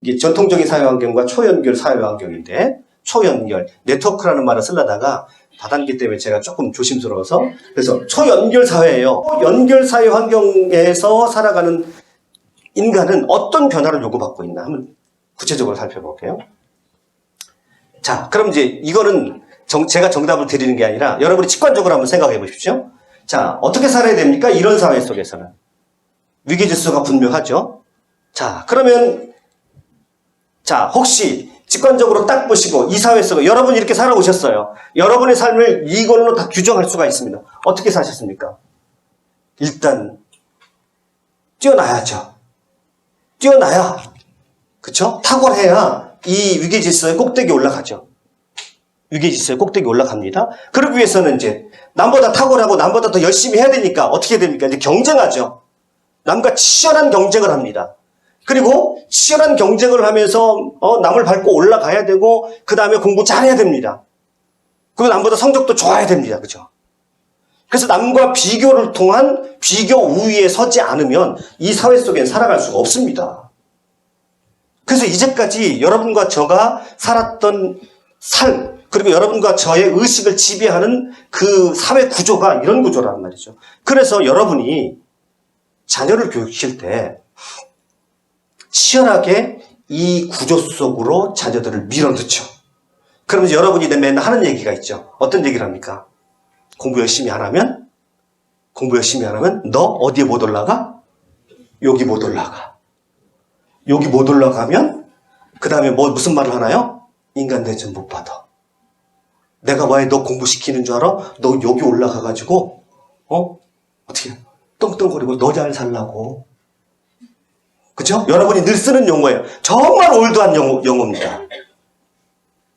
이게 전통적인 사회 환경과 초연결 사회 환경인데 초연결 네트워크라는 말을 쓰려다가 다단계 때문에 제가 조금 조심스러워서 그래서 초연결 사회예요. 연결 사회 환경에서 살아가는 인간은 어떤 변화를 요구받고 있나 한번 구체적으로 살펴볼게요. 자, 그럼 이제 이거는 정- 제가 정답을 드리는 게 아니라 여러분이 직관적으로 한번 생각해 보십시오. 자, 어떻게 살아야 됩니까? 이런 사회 속에서는. 위계질서가 분명하죠. 자, 그러면 자, 혹시 직관적으로 딱 보시고 이 사회 속에 여러분이 이렇게 살아오셨어요. 여러분의 삶을 이걸로 다 규정할 수가 있습니다. 어떻게 사셨습니까? 일단 뛰어나야죠. 뛰어나야 그쵸? 탁월해야 이 위계질서의 꼭대기에 올라가죠. 위계질서의 꼭대기에 올라갑니다. 그러기 위해서는 이제 남보다 탁월하고 남보다 더 열심히 해야 되니까 어떻게 됩니까? 이제 경쟁하죠. 남과 치열한 경쟁을 합니다. 그리고 치열한 경쟁을 하면서 어, 남을 밟고 올라가야 되고 그 다음에 공부 잘해야 됩니다. 그리고 남보다 성적도 좋아야 됩니다. 그죠? 그래서 남과 비교를 통한 비교 우위에 서지 않으면 이 사회 속엔 살아갈 수가 없습니다. 그래서 이제까지 여러분과 저가 살았던 삶, 그리고 여러분과 저의 의식을 지배하는 그 사회 구조가 이런 구조란 말이죠. 그래서 여러분이 자녀를 교육시킬 때 치열하게 이 구조 속으로 자녀들을 밀어넣죠. 그러면 여러분이 맨날 하는 얘기가 있죠. 어떤 얘기를 합니까? 공부 열심히 안 하면? 공부 열심히 안 하면 너 어디에 못 올라가? 여기 못 올라가. 여기 못 올라가면 그 다음에 뭐 무슨 말을 하나요? 인간 대접 못 받아. 내가 왜 너 공부시키는 줄 알아? 너 여기 올라가가지고 어? 어떻게 떵떵거리고 너 잘 살라고. 그죠? 여러분이 늘 쓰는 용어예요. 정말 올드한 용어, 용어입니다.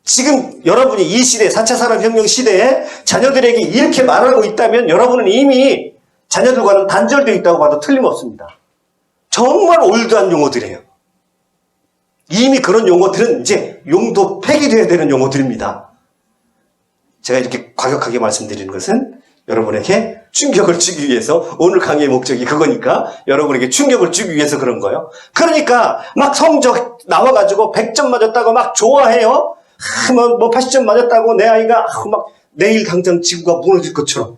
지금 여러분이 이 시대, 4차 산업혁명 시대에 자녀들에게 이렇게 말하고 있다면 여러분은 이미 자녀들과는 단절되어 있다고 봐도 틀림없습니다. 정말 올드한 용어들이에요. 이미 그런 용어들은 이제 용도 폐기되어야 되는 용어들입니다. 제가 이렇게 과격하게 말씀드리는 것은 여러분에게 충격을 주기 위해서 오늘 강의의 목적이 그거니까 여러분에게 충격을 주기 위해서 그런 거예요. 그러니까 막 성적 나와가지고 100점 맞았다고 막 좋아해요. 아, 뭐, 뭐 80점 맞았다고 내 아이가 아, 막 내일 당장 지구가 무너질 것처럼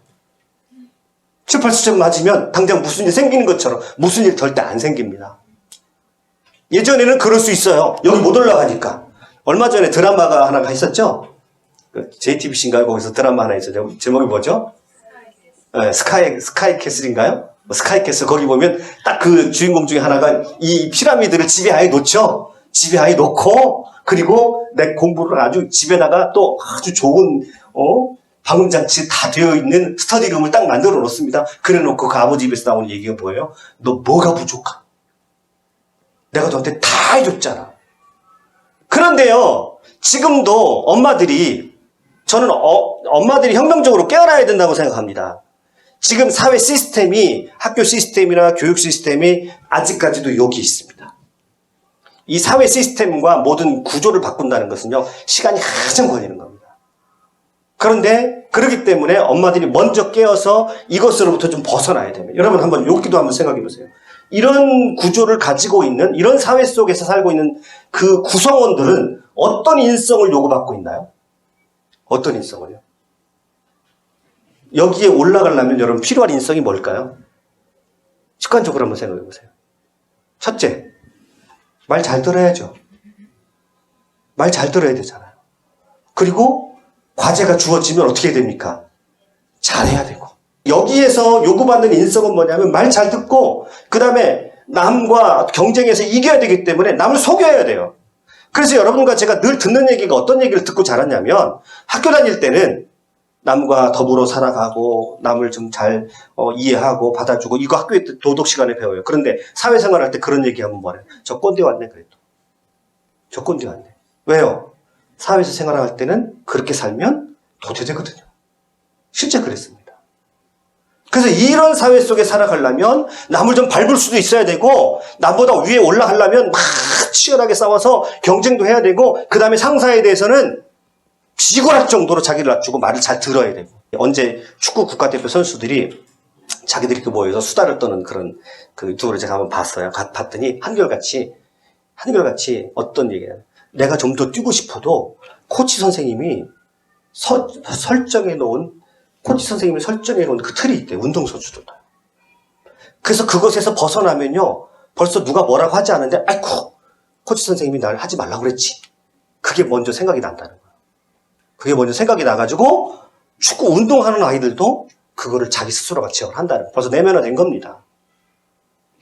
7, 80점 맞으면 당장 무슨 일 생기는 것처럼 무슨 일 절대 안 생깁니다. 예전에는 그럴 수 있어요. 여기 못 올라가니까. 얼마 전에 드라마가 하나가 있었죠? 그 JTBC인가요? 거기서 드라마 하나 있었죠. 제목이 뭐죠? 네, 스카이, 스카이 캐슬인가요? 뭐 스카이 캐슬 거기 보면 딱 그 주인공 중에 하나가 이 피라미드를 집에 아예 놓죠. 집에 아예 놓고 그리고 내 공부를 아주 집에다가 또 아주 좋은 어 방음 장치 다 되어 있는 스터디룸을 딱 만들어 놓습니다. 그래 놓고 그 아버지 입에서 나오는 얘기가 뭐예요? 너 뭐가 부족하? 내가 너한테 다 해줬잖아. 그런데요, 지금도 엄마들이, 저는 어, 엄마들이 혁명적으로 깨어나야 된다고 생각합니다. 지금 사회 시스템이, 학교 시스템이나 교육 시스템이 아직까지도 여기 있습니다. 이 사회 시스템과 모든 구조를 바꾼다는 것은요, 시간이 한참 걸리는 겁니다. 그런데, 그렇기 때문에 엄마들이 먼저 깨어서 이것으로부터 좀 벗어나야 됩니다. 여러분 한번 여기도 한번 생각해 보세요. 이런 구조를 가지고 있는, 이런 사회 속에서 살고 있는 그 구성원들은 어떤 인성을 요구받고 있나요? 어떤 인성을요? 여기에 올라가려면 여러분 필요한 인성이 뭘까요? 직관적으로 한번 생각해 보세요. 첫째, 말 잘 들어야죠. 말 잘 들어야 되잖아요. 그리고 과제가 주어지면 어떻게 됩니까? 잘해야 되고. 여기에서 요구받는 인성은 뭐냐면 말 잘 듣고, 그 다음에 남과 경쟁해서 이겨야 되기 때문에 남을 속여야 돼요. 그래서 여러분과 제가 늘 듣는 얘기가 어떤 얘기를 듣고 자랐냐면 학교 다닐 때는 남과 더불어 살아가고 남을 좀잘 이해하고 받아주고 이거 학교에 도덕 시간에 배워요. 그런데 사회생활 할 때 그런 얘기하면 뭐래요? 저 꼰대 왔네 그래도. 저 꼰대 왔네. 왜요? 사회에서 생활할 때는 그렇게 살면 도태되거든요. 실제 그랬습니다. 그래서 이런 사회 속에 살아가려면 남을 좀 밟을 수도 있어야 되고 남보다 위에 올라가려면 막 치열하게 싸워서 경쟁도 해야 되고 그 다음에 상사에 대해서는 비굴할 정도로 자기를 낮추고 말을 잘 들어야 되고 언제 축구 국가대표 선수들이 자기들이 그 모여서 수다를 떠는 그런 그 유튜브를 제가 한번 봤어요. 가- 봤더니 한결같이 한결같이 어떤 얘기냐. 내가 좀 더 뛰고 싶어도 코치 선생님이 서- 설정해 놓은, 코치 선생님이 설정해 놓은 그 틀이 있대. 운동선수들도. 그래서 그것에서 벗어나면요. 벌써 누가 뭐라고 하지 않은데, 아이쿠, 코치 선생님이 날 하지 말라고 그랬지. 그게 먼저 생각이 난다는. 그게 먼저 생각이 나가지고 축구 운동하는 아이들도 그거를 자기 스스로가 지적을 한다는. 벌써 내면화 된 겁니다.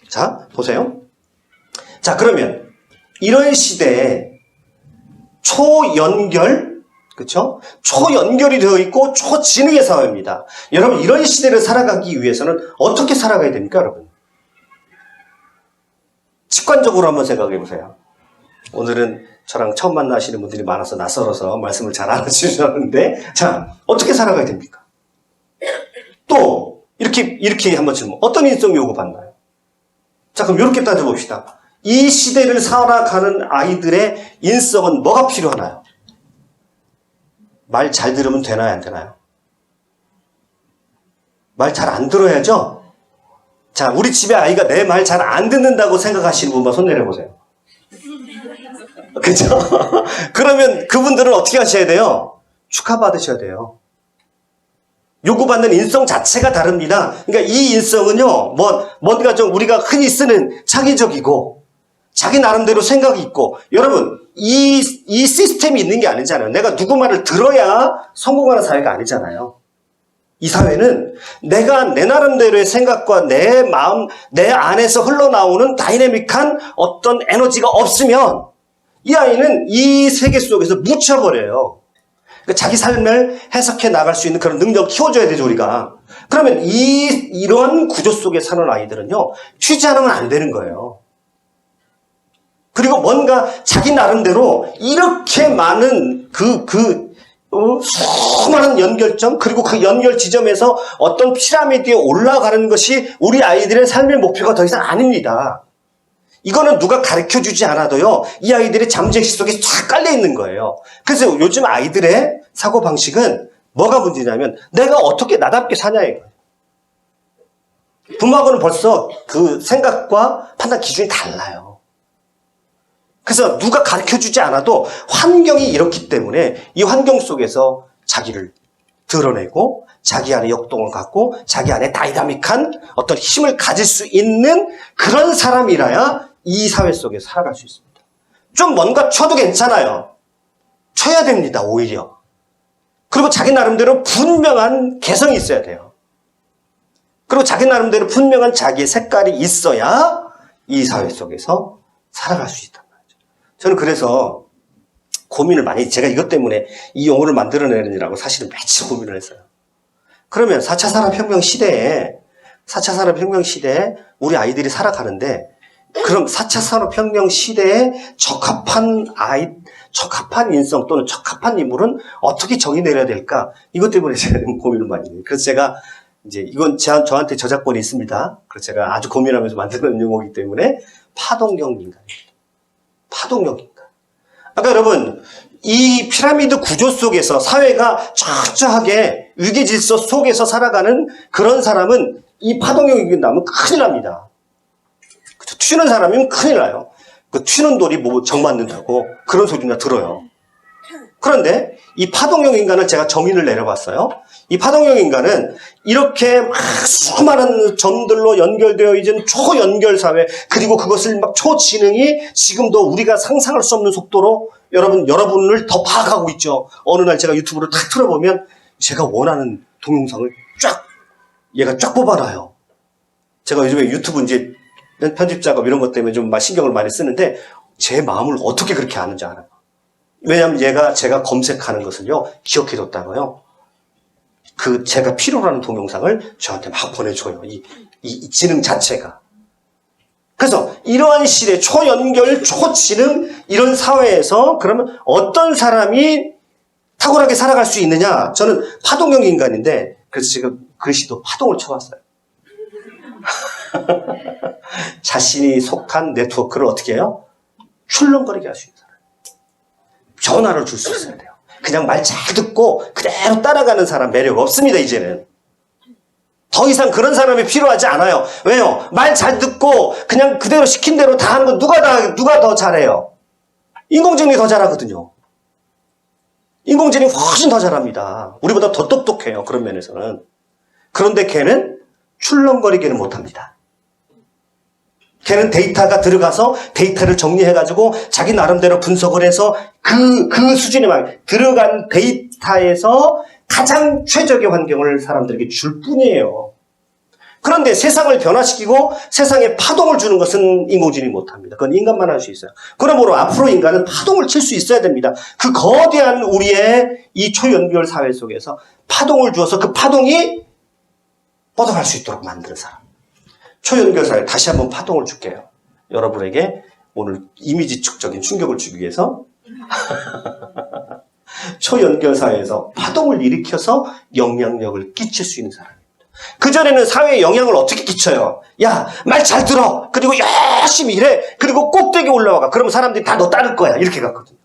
자, 보세요. 자, 그러면 이런 시대에 초연결, 그쵸? 초연결이 되어 있고 초지능의 사회입니다. 여러분, 이런 시대를 살아가기 위해서는 어떻게 살아가야 됩니까, 여러분? 직관적으로 한번 생각해 보세요. 오늘은 저랑 처음 만나시는 분들이 많아서 낯설어서 말씀을 잘 안 해주셨는데, 자, 어떻게 살아가야 됩니까? 또, 이렇게, 이렇게 한번 질문. 어떤 인성 요구 받나요? 자, 그럼 이렇게 따져봅시다. 이 시대를 살아가는 아이들의 인성은 뭐가 필요하나요? 말 잘 들으면 되나요, 안 되나요? 말 잘 안 들어야죠? 자, 우리 집에 아이가 내 말 잘 안 듣는다고 생각하시는 분만 손 내려보세요. 그죠? 그러면 그분들은 어떻게 하셔야 돼요? 축하받으셔야 돼요. 요구받는 인성 자체가 다릅니다. 그러니까 이 인성은요, 뭐, 뭔가 좀 우리가 흔히 쓰는 창의적이고, 자기 나름대로 생각이 있고, 여러분, 이, 이 시스템이 있는 게 아니잖아요. 내가 누구 말을 들어야 성공하는 사회가 아니잖아요. 이 사회는 내가 내 나름대로의 생각과 내 마음, 내 안에서 흘러나오는 다이내믹한 어떤 에너지가 없으면 이 아이는 이 세계 속에서 묻혀버려요. 그러니까 자기 삶을 해석해 나갈 수 있는 그런 능력 키워줘야 되죠, 우리가. 그러면 이, 이런 구조 속에 사는 아이들은요, 취재하면 안 되는 거예요. 그리고 뭔가 자기 나름대로 이렇게 많은 그, 그, 어, 수많은 연결점, 그리고 그 연결 지점에서 어떤 피라미드에 올라가는 것이 우리 아이들의 삶의 목표가 더 이상 아닙니다. 이거는 누가 가르쳐 주지 않아도요, 이 아이들의 잠재의식 속에 쫙 깔려 있는 거예요. 그래서 요즘 아이들의 사고방식은 뭐가 문제냐면, 내가 어떻게 나답게 사냐, 이거예요. 부모하고는 벌써 그 생각과 판단 기준이 달라요. 그래서 누가 가르쳐 주지 않아도 환경이 이렇기 때문에 이 환경 속에서 자기를 드러내고 자기 안에 역동을 갖고 자기 안에 다이나믹한 어떤 힘을 가질 수 있는 그런 사람이라야 이 사회 속에 살아갈 수 있습니다. 좀 뭔가 쳐도 괜찮아요. 쳐야 됩니다, 오히려. 그리고 자기 나름대로 분명한 개성이 있어야 돼요. 그리고 자기 나름대로 분명한 자기의 색깔이 있어야 이 사회 속에서 살아갈 수 있단 말이죠. 저는 그래서 고민을 많이, 제가 이것 때문에 이 용어를 만들어내느라고 사실은 며칠 고민을 했어요. 그러면 4차 산업혁명 시대에, 4차 산업혁명 시대에 우리 아이들이 살아가는데, 그럼 4차 산업혁명 시대에 적합한 아이, 적합한 인성 또는 적합한 인물은 어떻게 정의 내려야 될까? 이것 때문에 제가 좀 고민을 많이 해요. 그래서 제가 이제 이건 제, 저한테 저작권이 있습니다. 그래서 제가 아주 고민하면서 만드는 용어이기 때문에 파동형 인간입니다. 파동형 인간. 아까 여러분, 이 피라미드 구조 속에서 사회가 철저하게 위계 질서 속에서 살아가는 그런 사람은 이 파동형 인간 나면 큰일 납니다. 튀는 사람이면 큰일 나요. 그 튀는 돌이 뭐 정 맞는다고 그런 소리나 들어요. 그런데 이 파동형 인간을 제가 정의를 내려봤어요. 이 파동형 인간은 이렇게 막 수많은 점들로 연결되어 있는 초연결 사회 그리고 그것을 막 초지능이 지금도 우리가 상상할 수 없는 속도로 여러분 여러분을 더 파악하고 있죠. 어느 날 제가 유튜브를 탁 틀어보면 제가 원하는 동영상을 쫙 얘가 쫙 뽑아놔요. 제가 요즘에 유튜브 이제 편집 작업 이런 것 때문에 좀 신경을 많이 쓰는데 제 마음을 어떻게 그렇게 아는지 알아요. 왜냐하면 얘가 제가 검색하는 것을요 기억해뒀다고요. 그 제가 필요로 하는 동영상을 저한테 막 보내줘요. 이, 이, 이 지능 자체가. 그래서 이러한 시대 초연결 초지능 이런 사회에서 그러면 어떤 사람이 탁월하게 살아갈 수 있느냐? 저는 파동형 인간인데 그래서 지금 글씨도 파동을 쳐왔어요. 자신이 속한 네트워크를 어떻게 해요? 출렁거리게 할 수 있는 사람. 전화를 줄 수 있어야 돼요. 그냥 말 잘 듣고 그대로 따라가는 사람 매력 없습니다, 이제는. 더 이상 그런 사람이 필요하지 않아요. 왜요? 말 잘 듣고 그냥 그대로 시킨 대로 다 하는 건 누가 다 누가 더 잘해요? 인공지능이 더 잘하거든요. 인공지능이 훨씬 더 잘합니다. 우리보다 더 똑똑해요. 그런 면에서는. 그런데 걔는 출렁거리기는 못합니다. 걔는 데이터가 들어가서 데이터를 정리해가지고 자기 나름대로 분석을 해서 그, 그 수준에 만 들어간 데이터에서 가장 최적의 환경을 사람들에게 줄 뿐이에요. 그런데 세상을 변화시키고 세상에 파동을 주는 것은 인공지능이 못합니다. 그건 인간만 할 수 있어요. 그러므로 앞으로 인간은 파동을 칠 수 있어야 됩니다. 그 거대한 우리의 이 초연결 사회 속에서 파동을 주어서 그 파동이 뻗어갈 수 있도록 만드는 사람. 초연결 사회 다시 한번 파동을 줄게요. 여러분에게 오늘 이미지 축적인 충격을 주기 위해서 초연결 사회에서 파동을 일으켜서 영향력을 끼칠 수 있는 사람입니다. 그전에는 사회에 영향을 어떻게 끼쳐요? 야, 말 잘 들어. 그리고 열심히 일해. 그리고 꼭대기 올라와가. 그러면 사람들이 다 너 따를 거야. 이렇게 갔거든요.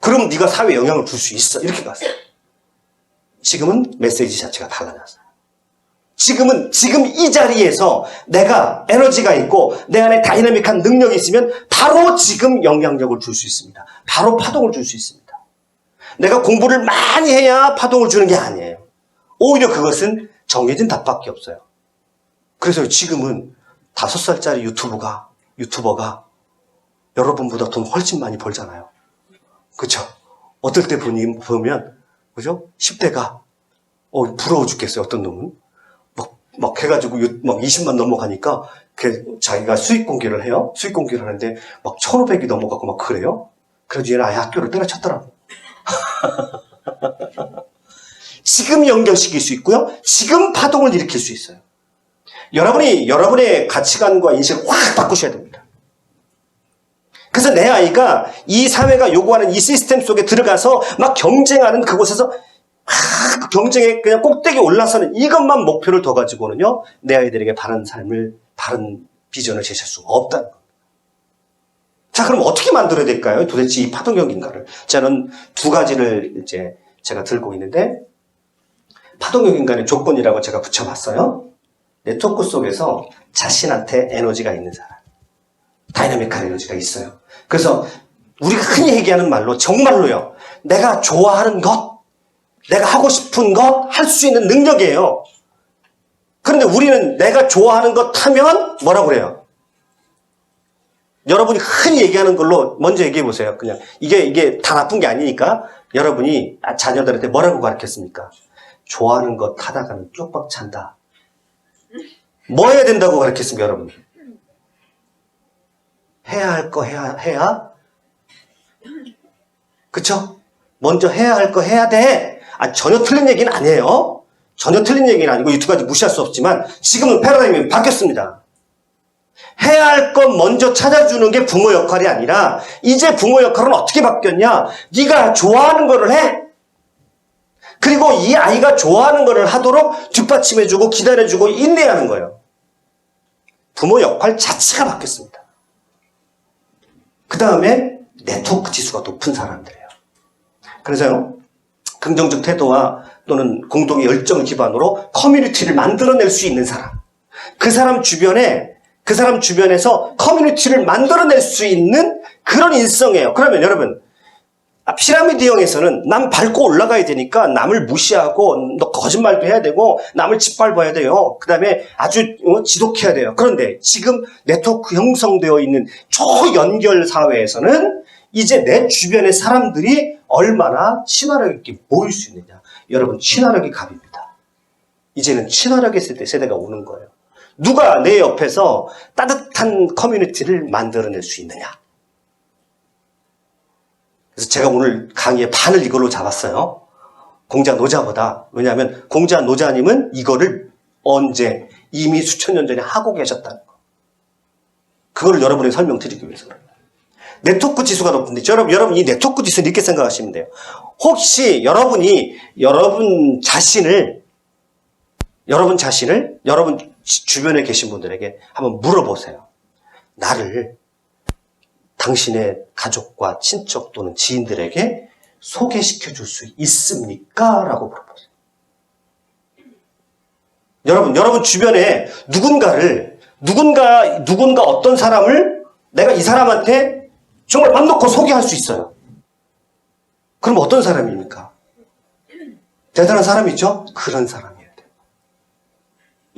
그럼 네가 사회에 영향을 줄 수 있어. 이렇게 갔어요. 지금은 메시지 자체가 달라졌어요. 지금은 지금 이 자리에서 내가 에너지가 있고 내 안에 다이나믹한 능력이 있으면 바로 지금 영향력을 줄 수 있습니다. 바로 파동을 줄 수 있습니다. 내가 공부를 많이 해야 파동을 주는 게 아니에요. 오히려 그것은 정해진 답밖에 없어요. 그래서 지금은 다섯 살짜리 유튜브가 유튜버가 여러분보다 돈 훨씬 많이 벌잖아요. 그렇죠? 어떨 때 보니 보면 그죠? 10대가 어 부러워 죽겠어요. 어떤 놈은 막, 막 해가지고 유- 막 20만 넘어가니까 그 자기가 수익 공개를 해요. 수익 공개를 하는데 막 1,500이 넘어가고 막 그래요. 그래서 얘는 아예 학교를 때려쳤더라고. 지금 연결시킬 수 있고요. 지금 파동을 일으킬 수 있어요. 여러분이 여러분의 가치관과 인식을 확 바꾸셔야 됩니다. 그래서 내 아이가 이 사회가 요구하는 이 시스템 속에 들어가서 막 경쟁하는 그곳에서 막그 경쟁에 그냥 꼭대기 올라서는 이것만 목표를 둬 가지고는요 내 아이들에게 바른 삶을 바른 비전을 제시할 수가 없다는 겁니다. 자 그럼 어떻게 만들어야 될까요? 도대체 이 파동형 인간을 저는 두 가지를 이제 제가 들고 있는데 파동형 인간의 조건이라고 제가 붙여봤어요. 네트워크 속에서 자신한테 에너지가 있는 사람. 다이나믹한 에너지가 있어요. 그래서 우리가 흔히 얘기하는 말로 정말로요. 내가 좋아하는 것, 내가 하고 싶은 것 할 수 있는 능력이에요. 그런데 우리는 내가 좋아하는 것 하면 뭐라고 그래요? 여러분이 흔히 얘기하는 걸로 먼저 얘기해 보세요. 그냥 이게 이게 다 나쁜 게 아니니까 여러분이 아, 자녀들한테 뭐라고 가르쳤습니까? 좋아하는 것 하다가는 쪽박 찬다. 뭐 해야 된다고 가르쳤습니까, 여러분? 해야 할 거 해야 해야 그쵸? 먼저 해야 할 거 해야 돼. 아, 전혀 틀린 얘기는 아니에요. 전혀 틀린 얘기는 아니고 이 두 가지 무시할 수 없지만 지금은 패러다임이 바뀌었습니다. 해야 할 것 먼저 찾아주는 게 부모 역할이 아니라 이제 부모 역할은 어떻게 바뀌었냐? 네가 좋아하는 거를 해. 그리고 이 아이가 좋아하는 거를 하도록 뒷받침해주고 기다려주고 인내하는 거예요. 부모 역할 자체가 바뀌었습니다. 그 다음에 네트워크 지수가 높은 사람들이에요. 그래서요, 긍정적 태도와 또는 공동의 열정 기반으로 커뮤니티를 만들어낼 수 있는 사람. 그 사람 주변에, 그 사람 주변에서 커뮤니티를 만들어낼 수 있는 그런 인성이에요. 그러면 여러분, 아, 피라미드형에서는 남 밟고 올라가야 되니까 남을 무시하고 너 거짓말도 해야 되고 남을 짓밟아야 돼요. 그 다음에 아주 어, 지독해야 돼요. 그런데 지금 네트워크 형성되어 있는 초연결 사회에서는 이제 내 주변의 사람들이 얼마나 친화력 있게 모일 수 있느냐. 여러분 친화력이 갑입니다. 이제는 친화력의 세대, 세대가 오는 거예요. 누가 내 옆에서 따뜻한 커뮤니티를 만들어낼 수 있느냐. 그래서 제가 오늘 강의의 반을 이걸로 잡았어요. 공자 노자보다. 왜냐하면 공자 노자님은 이거를 언제 이미 수천 년 전에 하고 계셨다는 거. 그걸 여러분에게 설명드리기 위해서. 네트워크 지수가 높은데 여러분 여러분 이 네트워크 지수는 이렇게 생각하시면 돼요. 혹시 여러분이 여러분 자신을 여러분 자신을 여러분 주- 주변에 계신 분들에게 한번 물어보세요. 나를 당신의 가족과 친척 또는 지인들에게 소개시켜 줄 수 있습니까? 라고 물어보세요. 여러분, 여러분 주변에 누군가를, 누군가, 누군가 어떤 사람을 내가 이 사람한테 정말 맘 놓고 소개할 수 있어요. 그럼 어떤 사람입니까? 대단한 사람이죠? 그런 사람이에요.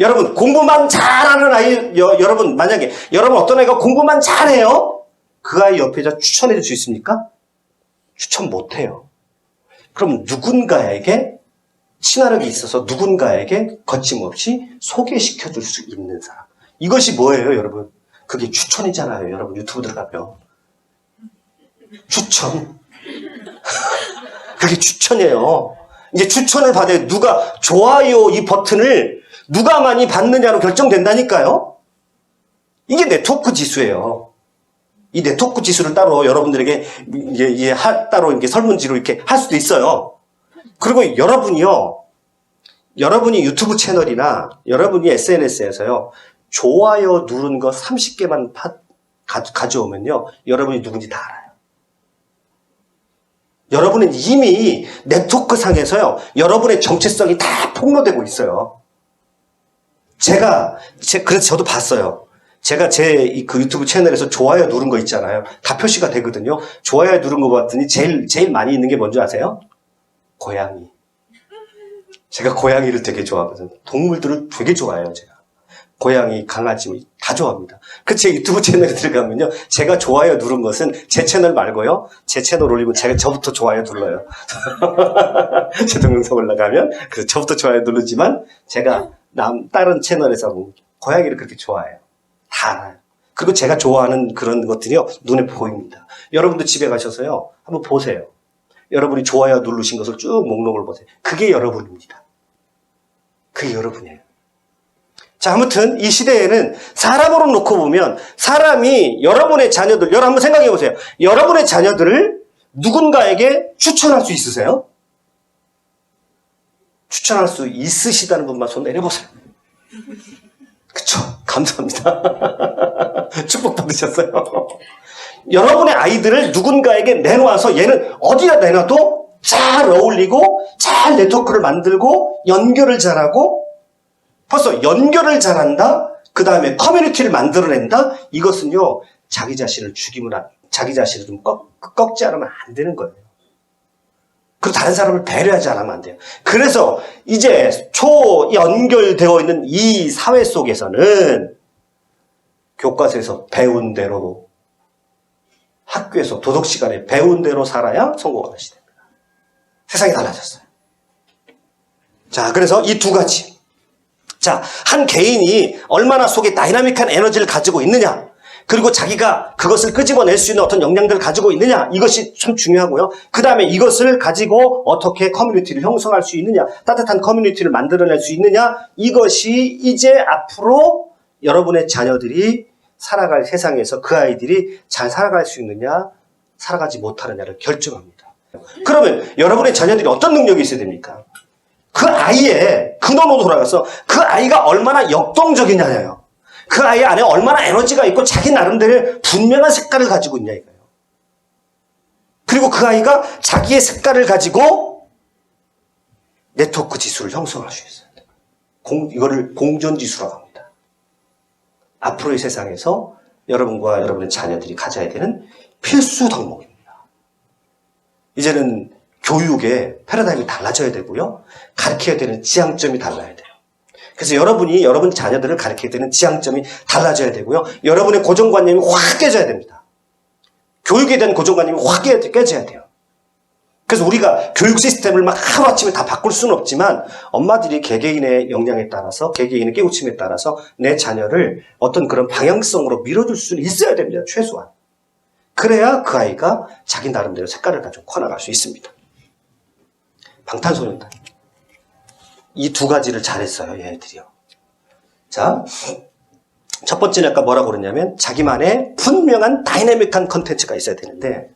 여러분, 공부만 잘하는 아이, 여, 여러분, 만약에, 여러분 어떤 아이가 공부만 잘해요? 그 아이 옆에 저 추천해 줄 수 있습니까? 추천 못 해요. 그럼 누군가에게 친화력이 있어서 누군가에게 거침없이 소개시켜 줄 수 있는 사람. 이것이 뭐예요, 여러분? 그게 추천이잖아요, 여러분. 유튜브 들어가면. 추천. 그게 추천이에요. 이제 추천을 받아야 누가 좋아요 이 버튼을 누가 많이 받느냐로 결정된다니까요. 이게 네트워크 지수예요. 이 네트워크 지수를 따로 여러분들에게 이게, 이게 하- 따로 이렇게 설문지로 이렇게 할 수도 있어요. 그리고 여러분이요, 여러분이 유튜브 채널이나 여러분이 SNS에서요, 좋아요 누른 거 30개만 가져오면요, 여러분이 누군지 다 알아요. 여러분은 이미 네트워크 상에서요, 여러분의 정체성이 다 폭로되고 있어요. 제가, 제, 그래서 저도 봤어요. 제가 제 그 유튜브 채널에서 좋아요 누른 거 있잖아요. 다 표시가 되거든요. 좋아요 누른 거 봤더니 제일, 제일 많이 있는 게 뭔지 아세요? 고양이. 제가 고양이를 되게 좋아하거든요. 동물들을 되게 좋아해요, 제가. 고양이, 강아지, 뭐다 좋아합니다. 그제 유튜브 채널에 들어가면요. 제가 좋아요 누른 것은 제 채널 말고요. 제 채널 올리면 제가 저부터 좋아요 눌러요. 제 동영상 올라가면 그래서 저부터 좋아요 누르지만 제가 남 다른 채널에서 뭐 고양이를 그렇게 좋아해요. 다 알아요. 그리고 제가 좋아하는 그런 것들이요. 눈에 보입니다. 여러분도 집에 가셔서요. 한번 보세요. 여러분이 좋아요 누르신 것을 쭉 목록을 보세요. 그게 여러분입니다. 그게 여러분이에요. 자, 아무튼 이 시대에는 사람으로 놓고 보면 사람이 여러분의 자녀들, 여러분 한번 생각해 보세요. 여러분의 자녀들을 누군가에게 추천할 수 있으세요? 추천할 수 있으시다는 분만 손 내려보세요. 그쵸? 감사합니다. 축복 받으셨어요. 여러분의 아이들을 누군가에게 내놓아서 얘는 어디다 내놔도 잘 어울리고 잘 네트워크를 만들고 연결을 잘하고 벌써 연결을 잘한다. 그 다음에 커뮤니티를 만들어낸다. 이것은요 자기 자신을 죽이면 안, 자기 자신을 좀 꺾, 꺾지 않으면 안 되는 거예요. 그리고 다른 사람을 배려하지 않으면 안 돼요. 그래서 이제 초 연결되어 있는 이 사회 속에서는 교과서에서 배운 대로 학교에서 도덕 시간에 배운 대로 살아야 성공하는 시대입니다. 세상이 달라졌어요. 자, 그래서 이 두 가지. 자, 한 개인이 얼마나 속에 다이나믹한 에너지를 가지고 있느냐. 그리고 자기가 그것을 끄집어낼 수 있는 어떤 역량들을 가지고 있느냐. 이것이 참 중요하고요. 그 다음에 이것을 가지고 어떻게 커뮤니티를 형성할 수 있느냐. 따뜻한 커뮤니티를 만들어낼 수 있느냐. 이것이 이제 앞으로 여러분의 자녀들이 살아갈 세상에서 그 아이들이 잘 살아갈 수 있느냐, 살아가지 못하느냐를 결정합니다. 그러면 여러분의 자녀들이 어떤 능력이 있어야 됩니까? 그 아이의 근원으로 돌아가서 그 아이가 얼마나 역동적이냐예요. 그 아이 안에 얼마나 에너지가 있고 자기 나름대로 분명한 색깔을 가지고 있냐 이거예요. 그리고 그 아이가 자기의 색깔을 가지고 네트워크 지수를 형성할 수 있어요. 공, 이거를 공전 지수라고 합니다. 앞으로의 세상에서 여러분과 여러분의 자녀들이 가져야 되는 필수 덕목입니다. 이제는 교육의 패러다임이 달라져야 되고요. 가르쳐야 되는 지향점이 달라야 돼요. 그래서 여러분이 여러분 자녀들을 가르쳐야 되는 지향점이 달라져야 되고요. 여러분의 고정관념이 확 깨져야 됩니다. 교육에 대한 고정관념이 확 깨- 깨져야 돼요. 그래서 우리가 교육 시스템을 막 하루아침에 다 바꿀 수는 없지만 엄마들이 개개인의 역량에 따라서 개개인의 깨우침에 따라서 내 자녀를 어떤 그런 방향성으로 밀어줄 수는 있어야 됩니다. 최소한. 그래야 그 아이가 자기 나름대로 색깔을 가지고 커나갈 수 있습니다. 방탄소년단. 이 두 가지를 잘했어요, 얘네들이요. 자, 첫 번째는 아까 뭐라고 그러냐면 자기만의 분명한 다이내믹한 컨텐츠가 있어야 되는데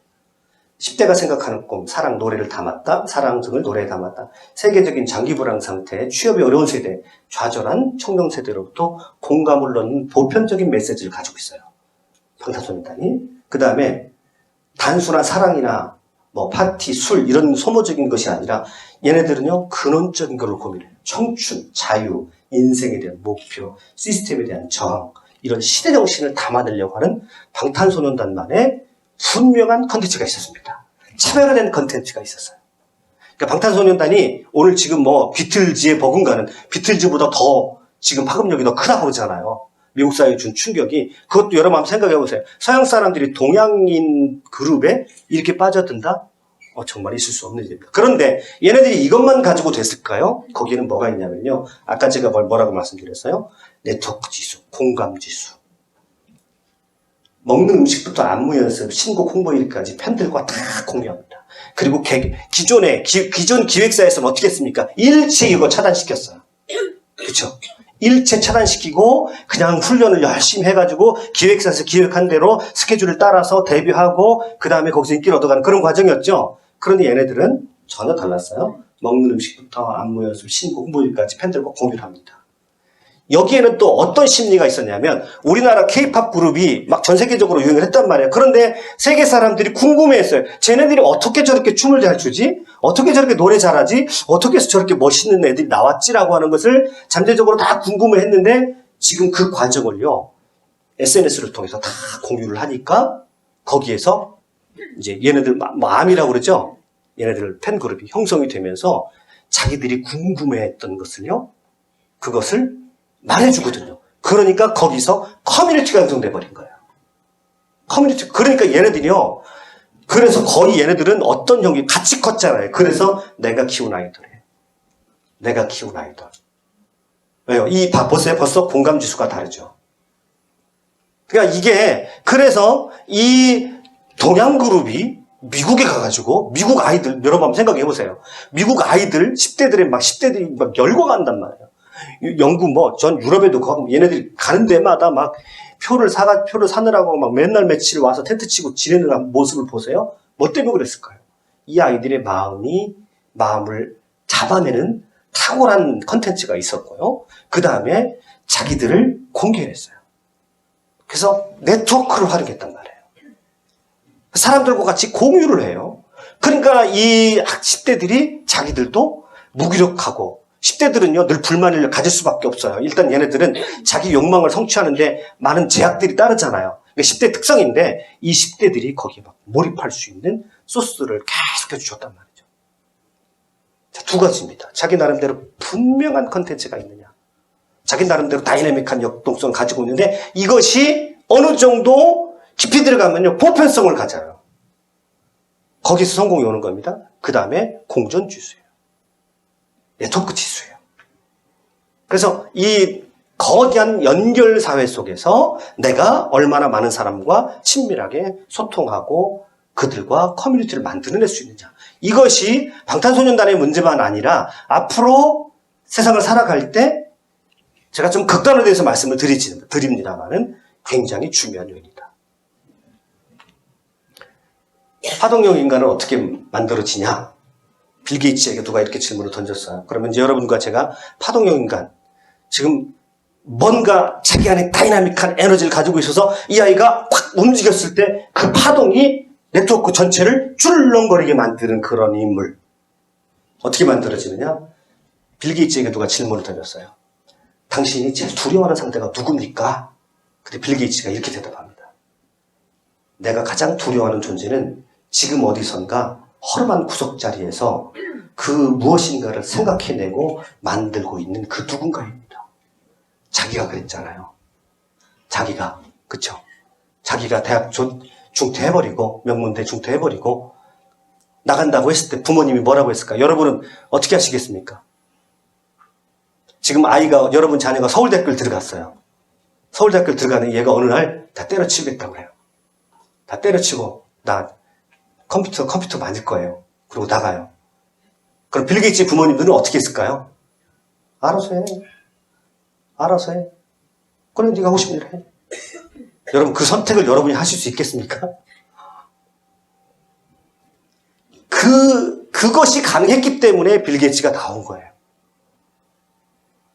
10대가 생각하는 꿈, 사랑 노래를 담았다, 사랑승을 노래에 담았다. 세계적인 장기불황 상태, 취업이 어려운 세대, 좌절한 청년 세대로부터 공감을 넣는 보편적인 메시지를 가지고 있어요. 방탄소년단이. 그 다음에 단순한 사랑이나 뭐 파티, 술 이런 소모적인 것이 아니라 얘네들은요 근원적인 것을 고민해요. 청춘, 자유, 인생에 대한 목표, 시스템에 대한 저항, 이런 시대 정신을 담아내려고 하는 방탄소년단만의 분명한 컨텐츠가 있었습니다. 차별화된 컨텐츠가 있었어요. 그러니까 방탄소년단이 오늘 지금 뭐 비틀즈에 버금가는 비틀즈보다 더 지금 파급력이 더 크다고 그러잖아요. 미국 사회에 준 충격이 그것도 여러분 한번 생각해 보세요. 서양 사람들이 동양인 그룹에 이렇게 빠져든다? 어, 정말 있을 수 없는 일입니다. 그런데 얘네들이 이것만 가지고 됐을까요? 거기는 뭐가 있냐면요. 아까 제가 뭘- 뭐라고 말씀드렸어요? 네트워크 지수, 공감 지수. 먹는 음식부터 안무 연습, 신곡 홍보 일까지 팬들과 다 공유합니다. 그리고 개- 기존에 기, 기존 기획사에서는 어떻게 했습니까? 일체 이거 차단시켰어요. 그렇죠? 일체 차단시키고 그냥 훈련을 열심히 해가지고 기획사에서 기획한 대로 스케줄을 따라서 데뷔하고 그 다음에 거기서 인기를 얻어가는 그런 과정이었죠. 그런데 얘네들은 전혀 달랐어요. 먹는 음식부터 안무 연습, 신곡 홍보일까지 팬들과 공유를 합니다. 여기에는 또 어떤 심리가 있었냐면 우리나라 케이팝 그룹이 막 전 세계적으로 유행을 했단 말이에요. 그런데 세계 사람들이 궁금해했어요. 쟤네들이 어떻게 저렇게 춤을 잘 추지? 어떻게 저렇게 노래 잘하지? 어떻게 해서 저렇게 멋있는 애들이 나왔지라고 하는 것을 잠재적으로 다 궁금해했는데 지금 그 과정을요. SNS를 통해서 다 공유를 하니까 거기에서 이제 얘네들 마- 마음이라고 그러죠. 얘네들 팬 그룹이 형성이 되면서 자기들이 궁금해했던 것을요. 그것을 말해주거든요. 그러니까 거기서 커뮤니티가 형성돼 버린 거예요. 커뮤니티. 그러니까 얘네들이요. 그래서 거의 얘네들은 어떤 형이 같이 컸잖아요. 그래서 내가 키운 아이돌이에요. 내가 키운 아이돌. 왜요? 이, 봐, 보세요. 벌써 공감 지수가 다르죠. 그러니까 이게, 그래서 이 동양 그룹이 미국에 가가지고, 미국 아이들, 여러분 한번 생각해 보세요. 미국 아이들, 10대들이 막, 10대들이 막 열고 간단 말이에요. 이- 영국 뭐, 전 유럽에도 가고, 얘네들이 가는 데마다 막, 표를 사가, 표를 사느라고 막 맨날 며칠 와서 텐트 치고 지내는 모습을 보세요? 뭐 때문에 그랬을까요? 이 아이들의 마음이, 마음을 잡아내는 탁월한 컨텐츠가 있었고요. 그 다음에 자기들을 공개했어요. 그래서 네트워크를 활용했단 말이에요. 사람들과 같이 공유를 해요. 그러니까 이 10대들이 자기들도 무기력하고 10대들은요 늘 불만을 가질 수밖에 없어요. 일단 얘네들은 자기 욕망을 성취하는데 많은 제약들이 따르잖아요. 10대 특성인데 이 10대들이 거기에 막 몰입할 수 있는 소스를 계속 해주셨단 말이죠. 자, 두 가지입니다. 자기 나름대로 분명한 컨텐츠가 있느냐. 자기 나름대로 다이내믹한 역동성을 가지고 있는데 이것이 어느 정도 깊이 들어가면요 보편성을 가져요. 거기서 성공이 오는 겁니다. 그 다음에 공전 지수예요. 네트워크 지수예요. 그래서 이 거대한 연결 사회 속에서 내가 얼마나 많은 사람과 친밀하게 소통하고 그들과 커뮤니티를 만들어낼 수 있느냐. 이것이 방탄소년단의 문제만 아니라 앞으로 세상을 살아갈 때 제가 좀 극단화돼서 말씀을 드리지, 드립니다만은 굉장히 중요한 요인이다. 파동형 인간은 어떻게 만들어지냐? 빌 게이츠에게 누가 이렇게 질문을 던졌어요. 그러면 이제 여러분과 제가 파동형 인간, 지금 뭔가 자기 안에 다이나믹한 에너지를 가지고 있어서 이 아이가 확 움직였을 때 그 파동이 네트워크 전체를 줄렁거리게 만드는 그런 인물. 어떻게 만들어지느냐? 빌 게이츠에게 누가 질문을 던졌어요. 당신이 제일 두려워하는 상대가 누굽니까? 근데 빌 게이츠가 이렇게 대답합니다. 내가 가장 두려워하는 존재는 지금 어디선가 허름한 구석 자리에서 그 무엇인가를 생각해내고 만들고 있는 그 누군가입니다. 자기가 그랬잖아요. 자기가 그쵸? 자기가 대학 조- 중퇴해버리고 명문대 중퇴해버리고 나간다고 했을 때 부모님이 뭐라고 했을까? 여러분은 어떻게 하시겠습니까? 지금 아이가 여러분 자녀가 서울대학교를 들어갔어요. 서울대학교를 들어가는 얘가 어느 날 다 때려치우겠다고 그래요. 다 때려치고 나 컴퓨터 컴퓨터 맞을 거예요. 그리고 나가요. 그럼 빌 게이츠 부모님들은 어떻게 했을까요? 알아서 해. 알아서 해. 그래 네가 하고 싶은 일 해. 여러분 그 선택을 여러분이 하실 수 있겠습니까? 그 그것이 가능했기 때문에 빌 게이츠가 나온 거예요.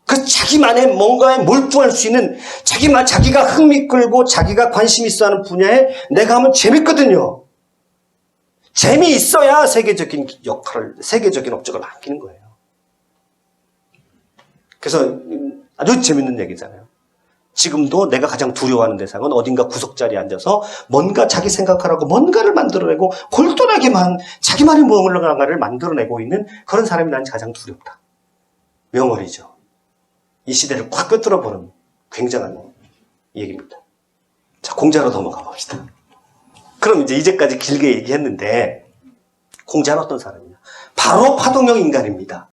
그 자기만의 뭔가에 몰두할 수 있는 자기만 자기가 흥미 끌고 자기가 관심 있어 하는 분야에 내가 하면 재밌거든요. 재미있어야 세계적인 역할을 세계적인 업적을 남기는 거예요. 그래서 아주 재밌는 얘기잖아요. 지금도 내가 가장 두려워하는 대상은 어딘가 구석자리에 앉아서 뭔가 자기 생각하라고 뭔가를 만들어내고 골똘하게만 자기만의 무언가를 만들어내고 있는 그런 사람이 난 가장 두렵다. 명월이죠. 이 시대를 꽉 꿰뚫어 보는 굉장한 얘기입니다. 자, 공자로 넘어가 봅시다. 그럼 이제 이제까지 길게 얘기했는데 공자는 어떤 사람이냐? 바로 파동형 인간입니다.